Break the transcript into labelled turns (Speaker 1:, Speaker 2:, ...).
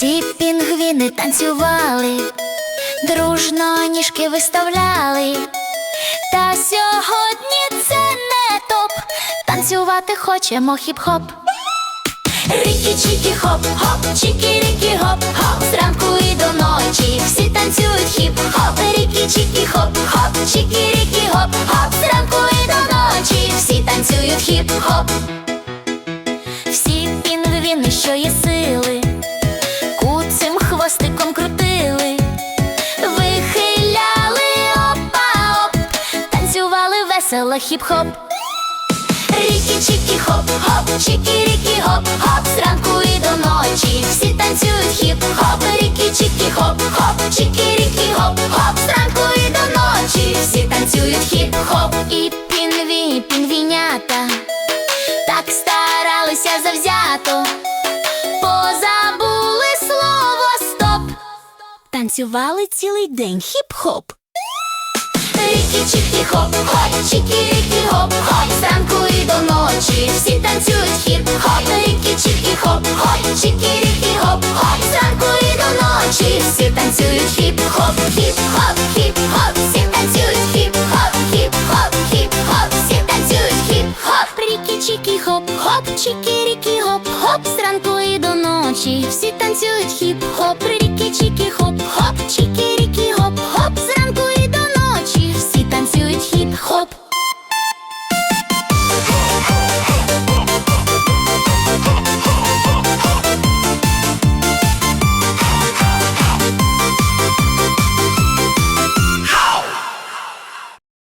Speaker 1: Всі пінгвіни танцювали, дружно ніжки виставляли. Та сьогодні це не топ. Танцювати хочемо хіп-хоп. Рікі чікі хоп, хоп, чікі що є сили, куцим хвостиком крутили, вихиляли опа-оп, танцювали весело хіп-хоп. Рікі чікі хоп, хоп, чікі рікі хоп, хоп, зранку і до ночі всі танцюють хіп-хоп, рікі чікі хоп, хоп, чікі рікі хоп, хоп, зранку і до ночі всі танцюють хіп-хоп. І пінгві, пінгвінята так старалися завзято, танцювали цілий день хіп-хоп. Рікі чікі хоп, хоп, чікі рікі хоп, хоп, зранку і до ночі всі танцюють хіп-хоп, рікі чікі хоп, хоп, чікі рікі хоп, хоп, зранку і до ночі всі танцюють хіп-хоп, хіп-хоп, хіп-хоп, всі танцюють хіп-хоп, хіп-хоп, хіп-хоп, всі танцюють хіп-хоп. Рікі чікі хоп, хоп, чікі рікі хоп, хоп, зранку і до ночі всі танцюють хіп-хоп.